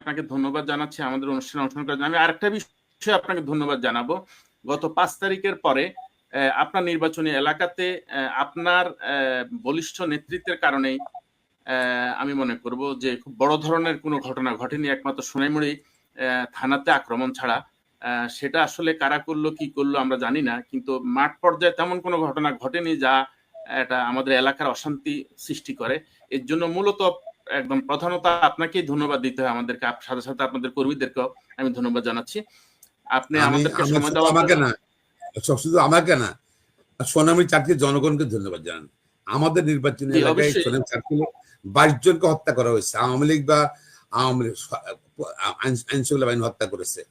আপনাকে ধন্যবাদ জানাচ্ছি, আমাদের অনুষ্ঠানে অংশগ্রহণ করার জন্য। আমি আরেকটা বিষয়ে আপনাকে ধন্যবাদ জানাব। গত পাঁচ তারিখের পরে আপনার নির্বাচনী এলাকাতে আপনার বলিষ্ঠ নেতৃত্বের কারণেই আমি মনে করব যে খুব বড় ধরনের কোনো ঘটনা ঘটেনি, একমাত্র সোনাইমুড়ি থানাতে আক্রমণ ছাড়া। সেটা আসলে কারা করল, কি করল আমরা জানি না, কিন্তু মাঠ পর্যায়ে তেমন কোনো ঘটনা ঘটেনি যা এটা আমাদের এলাকার অশান্তি সৃষ্টি করে। এর জন্য মূলত একদম প্রধানত আপনাকেই ধন্যবাদ দিতে হয় আমাদেরকে সাথে সাথে আপনাদের কর্মীদেরকেও আমি ধন্যবাদ জানাচ্ছি। আপনি আমি আমাদেরকে সময় শুধু আমাকে না শুধু আমাকে না সোনামী চাকরির জনগণকে ধন্যবাদ জানান। আমাদের নির্বাচনী এলাকায়। সোনামী চাকরি বাইশ জনকে হত্যা করা হয়েছে। আওয়ামী লীগ বা আওয়ামী লীগ আইন- আইন বাহিনী হত্যা করেছে।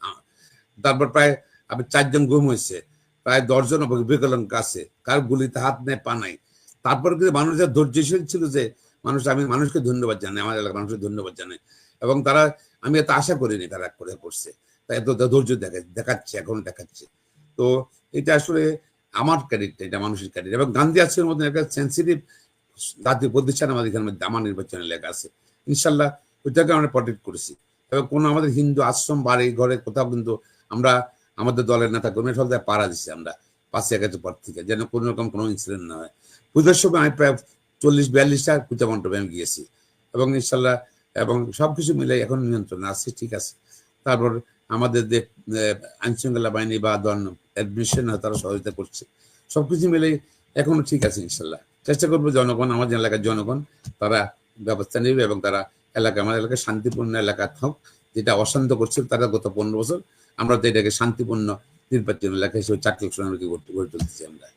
তারপর প্রায় আপনি চারজন গুম হয়েছে। প্রায় দশজন বিকলাঙ্গ আছে। কার গুলিতে হাত নেয় পা নাই। তারপর কিন্তু মানুষের ধৈর্যশীল ছিল যে মানুষ, আমি মানুষকে ধন্যবাদ জানাই, আমার এলাকার মানুষকে ধন্যবাদ জানাই। এবং তারা, আমি এত আশা করিনি তারা করে করছে। তাই এত ধৈর্য দেখা, দেখাচ্ছে, এখন দেখাচ্ছে। তো এটা আসলে আমার ক্যারিট এটা মানুষের ক্যারিট এবং গান্ধী আজকের মধ্যে একটা সেন্সিটিভ জাতীয় প্রতিষ্ঠান আমাদের এখানে, আমার নির্বাচনের লেখা আছে। ইনশাল্লাহ ওইটাকে আমরা প্রটেক্ট করেছি। এবং কোনো আমাদের হিন্দু আশ্রম বাড়ি, ঘরে কোথাও কিন্তু আমরা আমাদের দলের নেতা কর্মী সব পাড়া দিচ্ছি আমরা পাশে আগস্টের পর থেকে, যেন কোনো রকম কোনো ইনসিডেন্ট না হয়। পুজোর সময় আমি প্রায় চল্লিশ বিয়াল্লিশটা পূজা মণ্ডপে আমি গিয়েছি। এবং ইনশাল্লাহ, এবং সবকিছু মিলে এখন নিয়ন্ত্রণে আছে, ঠিক আছে। তারপর আমাদের যে আইন শৃঙ্খলা বাহিনী বা দল অ্যাডমিশন তারা সহযোগিতা করছে। সবকিছু মিলে এখনও ঠিক আছে ইনশাল্লাহ। চেষ্টা করব জনগণ আমাদের এলাকার জনগণ, তারা ব্যবস্থা নেবে এবং তারা এলাকা আমাদের এলাকায় শান্তিপূর্ণ এলাকা হোক, যেটা অশান্ত করছিল তারা গত পনেরো বছর, আমরা তো এটাকে শান্তিপূর্ণ, নির্বাচন এলাকা হিসেবে চাকরি গড়ে তুলতেছি আমরা।